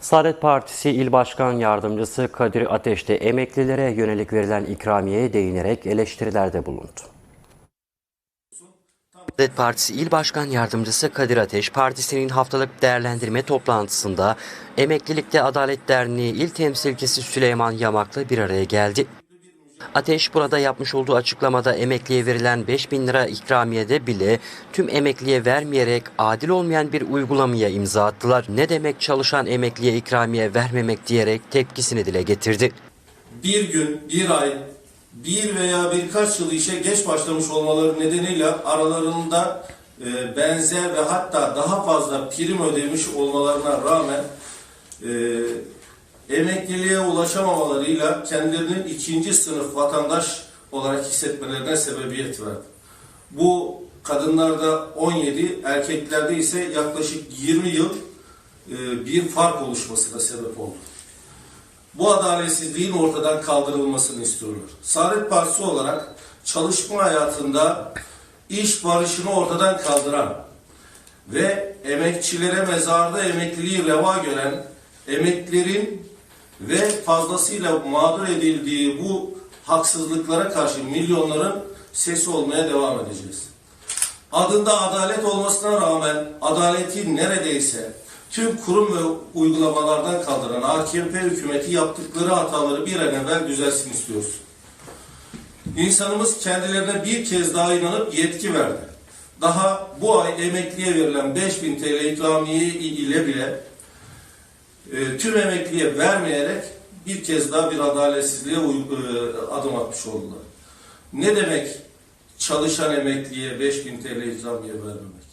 Saadet Partisi İl Başkan Yardımcısı Kadir Ateş de emeklilere yönelik verilen ikramiyeye değinerek eleştirilerde bulundu. Saadet Partisi İl Başkan Yardımcısı Kadir Ateş, partisinin haftalık değerlendirme toplantısında Emeklilikte Adalet Derneği İl Temsilcisi Süleyman Yamak'la bir araya geldi. Ateş burada yapmış olduğu açıklamada emekliye verilen 5 bin lira ikramiyede bile tüm emekliye vermeyerek adil olmayan bir uygulamaya imza attılar. Ne demek çalışan emekliye ikramiye vermemek diyerek tepkisini dile getirdi. bir gün, bir ay, bir veya birkaç yıl işe geç başlamış olmaları nedeniyle aralarında e, benzer ve hatta daha fazla prim ödemiş olmalarına rağmen e, emekliliğe ulaşamamalarıyla kendilerini ikinci sınıf vatandaş olarak hissetmelerine sebebiyet verdi. Bu kadınlarda 17, erkeklerde ise yaklaşık 20 yıl e, bir fark oluşmasına sebep oldu bu adaletsizliğin ortadan kaldırılmasını istiyorlar. Saadet Partisi olarak çalışma hayatında iş barışını ortadan kaldıran ve emekçilere mezarda emekliliği reva gören emeklilerin ve fazlasıyla mağdur edildiği bu haksızlıklara karşı milyonların sesi olmaya devam edeceğiz. Adında adalet olmasına rağmen adaleti neredeyse tüm kurum ve uygulamalardan kaldıran AKP hükümeti yaptıkları hataları bir an evvel düzelsin istiyoruz. İnsanımız kendilerine bir kez daha inanıp yetki verdi. Daha bu ay emekliye verilen 5000 TL ikramiye ile bile e, tüm emekliye vermeyerek bir kez daha bir adaletsizliğe e, adım atmış oldular. Ne demek çalışan emekliye 5000 TL ikramiye vermemek?